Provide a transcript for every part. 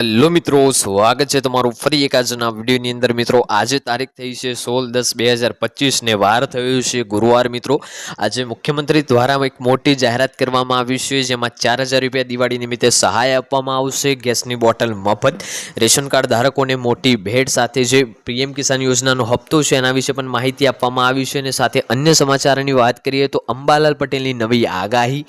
Hello મિત્રો, સ્વાગત છે તમારું ફરી એક આજના વિડીયોની અંદર. મિત્રો, આજે તારીખ થઈ છે સોળ દસ બે હજાર પચીસને વાર થયું છે ગુરુવાર મિત્રો. આજે મુખ્યમંત્રી દ્વારા એક મોટી જાહેરાત કરવામાં આવી છે, જેમાં ચાર હજાર રૂપિયા દિવાળી નિમિત્તે સહાય આપવામાં આવશે. ગેસની બોટલ મફત, રેશન કાર્ડ ધારકોને મોટી ભેટ સાથે જે પીએમ કિસાન યોજનાનો હપ્તો છે એના વિશે પણ માહિતી આપવામાં આવી છે અને સાથે અન્ય સમાચારની વાત કરીએ તો અંબાલાલ પટેલની નવી આગાહી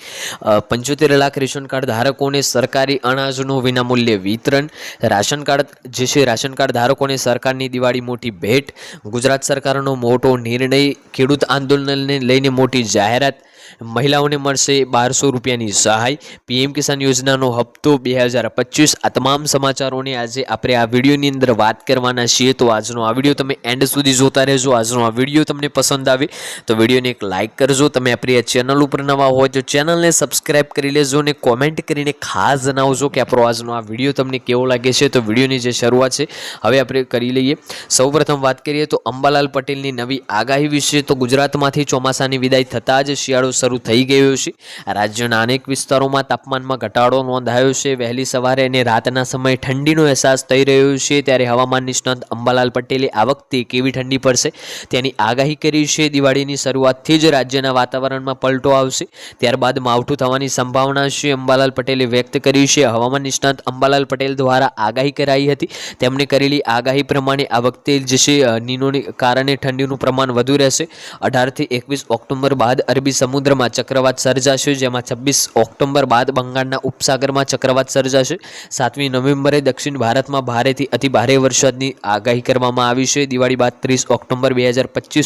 પંચોતેર લાખ રેશન કાર્ડ ધારકોને સરકારી અનાજનું વિનામૂલ્યે વિતરણ રાશન કાર્ડ, જે છે રાશન કાર્ડ ધારકોને સરકારની દિવાળી મોટી ભેટ, ગુજરાત સરકારનો મોટો નિર્ણય, ખેડૂત આંદોલનને લઈને મોટી જાહેરાત મહિલાઓને મળશે બારસો રૂપિયાની સહાય. પીએમ કિસાન યોજનાનો હપ્તો બે હજાર પચીસ આ તમામ સમાચારોની આજે આપણે આ વિડીયોની અંદર વાત કરવાના છીએ. તો આજનો આ વીડિયો તમે એન્ડ સુધી જોતા રહેજો. આજનો આ વીડિયો તમને પસંદ આવે તો વિડીયોને એક લાઇક કરજો. તમે આપણી આ ચેનલ ઉપર નવા હોય તો ચેનલને સબસ્ક્રાઈબ કરી લેજો અને કોમેન્ટ કરીને ખાસ જણાવજો કે આપણો આજનો આ વીડિયો તમને કેવો લાગે છે. તો વિડીયોની જે શરૂઆત છે, હવે આપણે કરી લઈએ. સૌપ્રથમ વાત કરીએ તો અંબાલાલ પટેલની નવી આગાહી વિશે. તો ગુજરાતમાંથી ચોમાસાની વિદાય થતાં જ શિયાળો શરૂ થઈ ગયું છે. રાજ્યના અનેક વિસ્તારોમાં તાપમાનમાં ઘટાડો નોંધાયો છે. વહેલી સવારે અને રાતના સમયે ઠંડીનો અહેસાસ થઈ રહ્યો છે. ત્યારે હવામાન નિષ્ણાંત અંબાલાલ પટેલે આ વખતે કેવી ઠંડી પડશે તેની આગાહી કરી છે. દિવાળીની શરૂઆતથી જ રાજ્યના વાતાવરણમાં પલટો આવશે. ત્યારબાદ માવઠું થવાની સંભાવના છે. અંબાલાલ પટેલે વ્યક્ત કરી છે. હવામાન નિષ્ણાંત અંબાલાલ પટેલ દ્વારા આગાહી કરાઈ હતી. તેમણે કરેલી આગાહી પ્રમાણે આ વખતે જે છે નીનોને કારણે ઠંડીનું પ્રમાણ વધુ રહેશે. અઢારથી એકવીસ ઓક્ટોબર બાદ અરબી સમુદ્રમાં ચક્રવાત સર્જાશે, જેમાં છવ્વીસ ઓક્ટોબર બાદ બંગાળના ઉપસાગરમાં ચક્રવાત સર્જાશે. સાતમી નવેમ્બરે દક્ષિણ ભારતમાં ભારેથી અતિ ભારે વરસાદની આગાહી કરવામાં આવી છે. દિવાળી બાદ ત્રીસ ઓક્ટોબર બે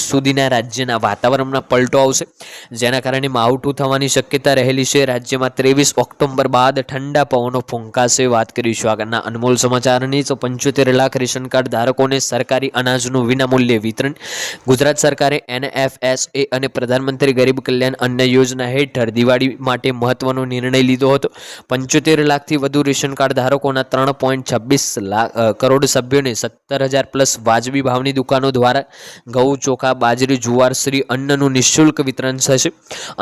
સુધીના રાજ્યના વાતાવરણમાં પલટો આવશે. જેના કારણે માવઠું થવાની શક્યતા રહેલી છે. રાજ્યમાં ત્રેવીસ ઓક્ટોબર બાદ ઠંડા પવનો ફૂંકાશે. વાત કરીશું આગળના અનમોલ સમાચારની. તો પંચોતેર લાખ રેશન કાર્ડ ધારકોને સરકારી અનાજનું વિનામૂલ્યે વિતરણ. ગુજરાત સરકારે એનએફએસએ અને પ્રધાનમંત્રી ગરીબ કલ્યાણ અન્ન યોજના હેઠળ દિવાળી માટે મહત્વનો નિર્ણય લીધો હતો. પંચોતેર લાખથી વધુ રેશન કાર્ડ ધારકોના ત્રણ પોઈન્ટ છવ્વીસ લાખ કરોડ સભ્યોને સત્તર હજાર પ્લસ વાજબી ભાવની દુકાનો દ્વારા ઘઉં, ચોખા, બાજરી, જુવાર, શ્રી અન્નનું નિઃશુલ્ક વિતરણ થશે.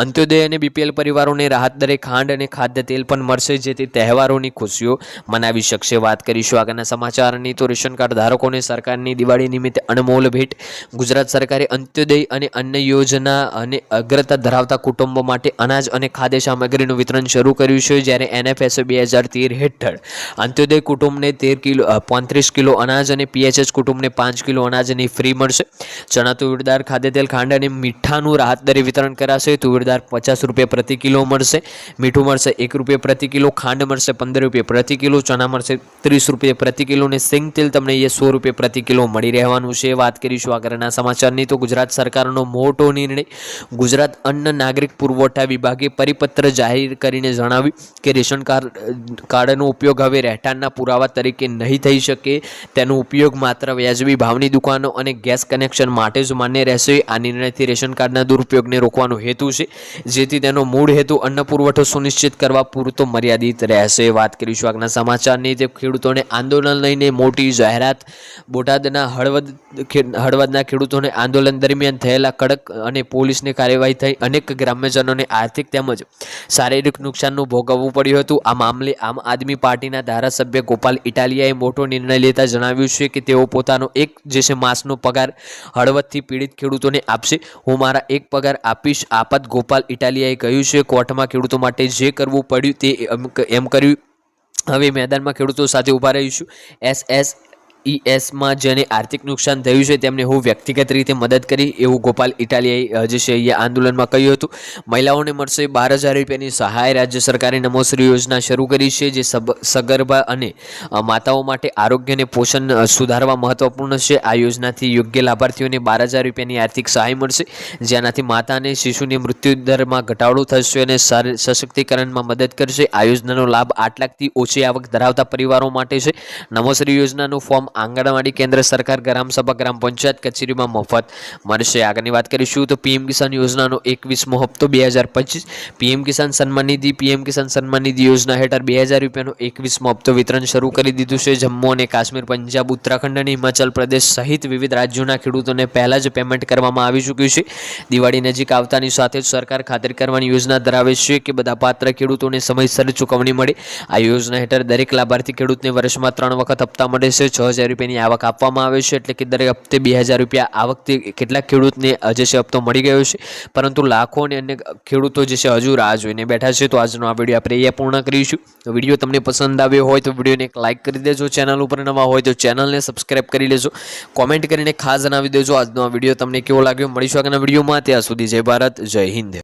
અંત્યોદય અને બીપીએલ પરિવારોને રાહત દરે ખાંડ અને ખાદ્ય તેલ પણ મળશે, જેથી તહેવારોની ખુશીઓ મનાવી શકશે. વાત કરીશું આગળના સમાચારની. તો રેશન કાર્ડ ધારકોને સરકારની દિવાળી નિમિત્તે અનમોલ ભેટ. ગુજરાત સરકારે અંત્યોદય અને અન્ન યોજના અને અગ્રતા ધરાવતા કુટુંબો માટે અનાજ અને ખાદ્ય સામગ્રીનું વિતરણ શરૂ કર્યું છે જ્યારે એનએફએસએ બે હજાર તેર હેઠળ અંત્યોદય કુટુંબને તેર કિલો પાંત્રીસ કિલો અનાજ અને પીએચએચ કુટુંબને પાંચ કિલો અનાજની ફ્રી મળશે. ચણા, તુવેરદાર ખાદ્યતેલ ખાદ્ય તેલ, ખાંડ અને મીઠાનું રાહત દરે વિતરણ કરાશે. તુવેરદાર પચાસ રૂપિયા પ્રતિ કિલો મળશે. મીઠું મળશે એક રૂપિયા પ્રતિ કિલો, ખાંડ મળશે પંદર રૂપિયા પ્રતિ કિલો, ચણા મળશે ત્રીસ રૂપિયા પ્રતિ કિલો અને સિંગ તેલ તમને એ સો રૂપિયા પ્રતિ કિલો મળી રહેવાનું છે. વાત કરીશું આગળના સમાચારની. તો ગુજરાત સરકારનો મોટો નિર્ણય ગુજરાત અન્ન નાગરિક પુરવઠા વિભાગે પરિપત્ર જાહેર કરીને જણાવ્યું કે રેશન કાર્ડ કાર્ડનો ઉપયોગ હવે રહેઠાણના પુરાવા તરીકે નહીં થઈ શકે. તેનો ઉપયોગ માત્ર વ્યાજબી ભાવની દુકાનો અને ગેસ કનેક્શન માટે જ માન્ય રહેશે. આ નિર્ણયથી રેશન કાર્ડના દુરુપયોગને રોકવાનો હેતુ છે. જેથી તેનો મૂળ હેતુ અન્ન પુરવઠો સુનિશ્ચિત કરવા પૂરતો મર્યાદિત રહેશે. વાત કરીશું આગના સમાચારની. તે ખેડૂતોને આંદોલન લઈને મોટી જાહેરાત, બોટાદના હળવદ હળવદના ખેડૂતોને આંદોલન દરમિયાન થયેલા કડક અને પોલીસની કાર્યવાહી થઈ. અનેક ગ્રામ્યજનોને આર્થિક તેમજ શારીરિક નુકસાનનું ભોગવવું પડ્યું હતું. આ મામલે આમ આદમી પાર્ટીના ધારાસભ્ય ગોપાલ ઇટાલિયાએ મોટો નિર્ણય લેતા જણાવ્યું છે કે તેઓ પોતાનો એક જે માસનો પગાર હળવદથી પીડિત ખેડૂતોને આપશે. હું મારા એક પગાર આપીશ. આપાત ગોપાલ ઇટાલિયાએ કહ્યું છે, કોર્ટમાં ખેડૂતો માટે જે કરવું પડ્યું તે એમ એમ કર્યું. હવે મેદાનમાં ખેડૂતો સાથે ઊભા રહીશું. એસ એસ ઈએસમાં જેને આર્થિક નુકસાન થયું છે, તેમને હું વ્યક્તિગત રીતે મદદ કરી, એવું ગોપાલ ઇટાલિયાએ હજી છે, એ આંદોલનમાં કહ્યું હતું. મહિલાઓને મળશે બાર હજાર રૂપિયાની સહાય. રાજ્ય સરકારે નમોશ્રી યોજના શરૂ કરી છે, જે સગર્ભા અને માતાઓ માટે આરોગ્ય અને પોષણ સુધારવા મહત્વપૂર્ણ છે. આ યોજનાથી યોગ્ય લાભાર્થીઓને બાર હજાર રૂપિયાની આર્થિક સહાય મળશે, જેનાથી માતા અને શિશુની મૃત્યુ દરમાં ઘટાડો થશે અને સશક્તિકરણમાં મદદ કરશે. આ યોજનાનો લાભ આઠ લાખથી ઓછી આવક ધરાવતા પરિવારો માટે છે. નમોશ્રી યોજનાનું ફોર્મ આંગણવાડી કેન્દ્ર સરકાર ગ્રામ સભા ગ્રામ પંચાયત કચેરીમાં મફત મળશે. આગળની વાત કરીશું તો પીએમ કિસાન યોજનાનો એકવીસમો હપ્તો બે હજાર પચીસ. પીએમ કિસાન સન્માન નિધિ, પીએમ કિસાન સન્માન નિધિ યોજના હેઠળ બે હજાર રૂપિયાનો એકવીસમો હપ્તો વિતરણ શરૂ કરી દીધું છે. જમ્મુ અને કાશ્મીર, પંજાબ, ઉત્તરાખંડ અને હિમાચલ પ્રદેશ સહિત વિવિધ રાજ્યોના ખેડૂતોને પહેલાં જ પેમેન્ટ કરવામાં આવી ચૂક્યું છે. દિવાળી નજીક આવતાની સાથે જ સરકાર ખાતરી કરવાની યોજના ધરાવે છે કે બધા પાત્ર ખેડૂતોને સમયસર ચૂકવણી મળે. આ યોજના હેઠળ દરેક લાભાર્થી ખેડૂતને વર્ષમાં ત્રણ વખત હપ્તા મળે છે. છ હજાર રૂપિયાની આવક આપવામાં આવે છે, એટલે કે દરેક હપ્તે બે હજાર રૂપિયા આ વખતે કેટલાક ખેડૂતને જે છે, હપ્તો મળી ગયો છે. પરંતુ લાખો અને અન્ય ખેડૂતો જે છે, હજુ રાહ જોઈને બેઠા છે. તો આજનો આ વીડિયો આપણે અહીંયા પૂર્ણ કરીશું. વીડિયો તમને પસંદ આવ્યો હોય તો વિડીયોને એક લાઇક કરી દેજો. ચેનલ ઉપર નવા હોય તો ચેનલને સબસ્ક્રાઈબ કરી લેજો. કોમેન્ટ કરીને ખાસ જણાવી દેજો. આજનો આ વીડિયો તમને કેવો લાગ્યો? મળીશું આગળના વિડીયોમાં. ત્યાં સુધી જય ભારત, જય હિન્દ.